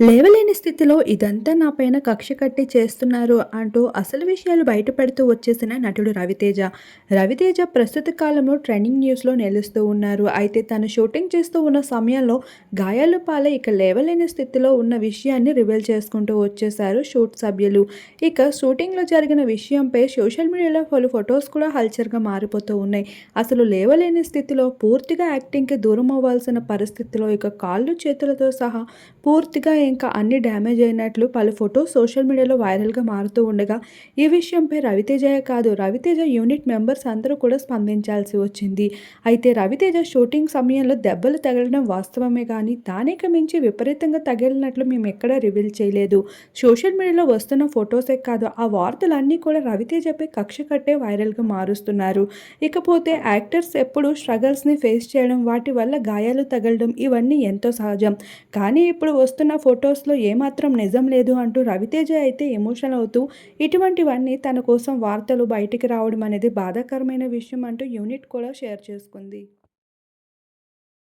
లేవలేని స్థితిలో ఇదంతా నా పైన కక్ష కట్టి చేస్తున్నారు అంటూ అసలు విషయాలు బయటపెడుతూ వచ్చేసిన నటుడు రవితేజ. రవితేజ ప్రస్తుత కాలంలో ట్రెండింగ్ న్యూస్లో నిలుస్తూ ఉన్నారు. అయితే తను షూటింగ్ చేస్తూ ఉన్న సమయంలో గాయాలు పాలై ఇక లేవలేని స్థితిలో ఉన్న విషయాన్ని రివీల్ చేసుకుంటూ వచ్చేశారు షూట్ సభ్యులు. ఇక షూటింగ్లో జరిగిన విషయంపై సోషల్ మీడియాలో పలు ఫొటోస్ కూడా హల్చర్గా మారిపోతూ ఉన్నాయి. అసలు లేవలేని స్థితిలో పూర్తిగా యాక్టింగ్కి దూరం అవ్వాల్సిన పరిస్థితిలో ఇక కాళ్ళు చేతులతో సహా పూర్తిగా ఇంకా అన్ని డ్యామేజ్ అయినట్లు పలు ఫొటోస్ సోషల్ మీడియాలో వైరల్గా మారుతూ ఉండగా ఈ విషయంపై రవితేజయే కాదు రవితేజ యూనిట్ మెంబర్స్ అందరూ కూడా స్పందించాల్సి వచ్చింది. అయితే రవితేజ షూటింగ్ సమయంలో దెబ్బలు తగలడం వాస్తవమే కానీ దానికి మించి విపరీతంగా తగిలినట్లు మేము ఎక్కడా రివీల్ చేయలేదు. సోషల్ మీడియాలో వస్తున్న ఫొటోసే కాదు ఆ వార్తలన్నీ కూడా రవితేజపై కక్ష కట్టే వైరల్గా మారుస్తున్నారు. ఇకపోతే యాక్టర్స్ ఎప్పుడు స్ట్రగల్స్ని ఫేస్ చేయడం వాటి వల్ల గాయాలు తగలడం ఇవన్నీ ఎంతో సహజం. కానీ ఇప్పుడు వస్తున్న ఫోటో ఫొటోస్లో ఏమాత్రం నిజం లేదు అంటూ రవితేజ అయితే ఎమోషనల్ అవుతూ ఇటువంటివన్నీ తన కోసం వార్తలు బయటికి రావడం అనేది బాధాకరమైన విషయం అంటూ యూనిట్ కూడా షేర్ చేసుకుంది.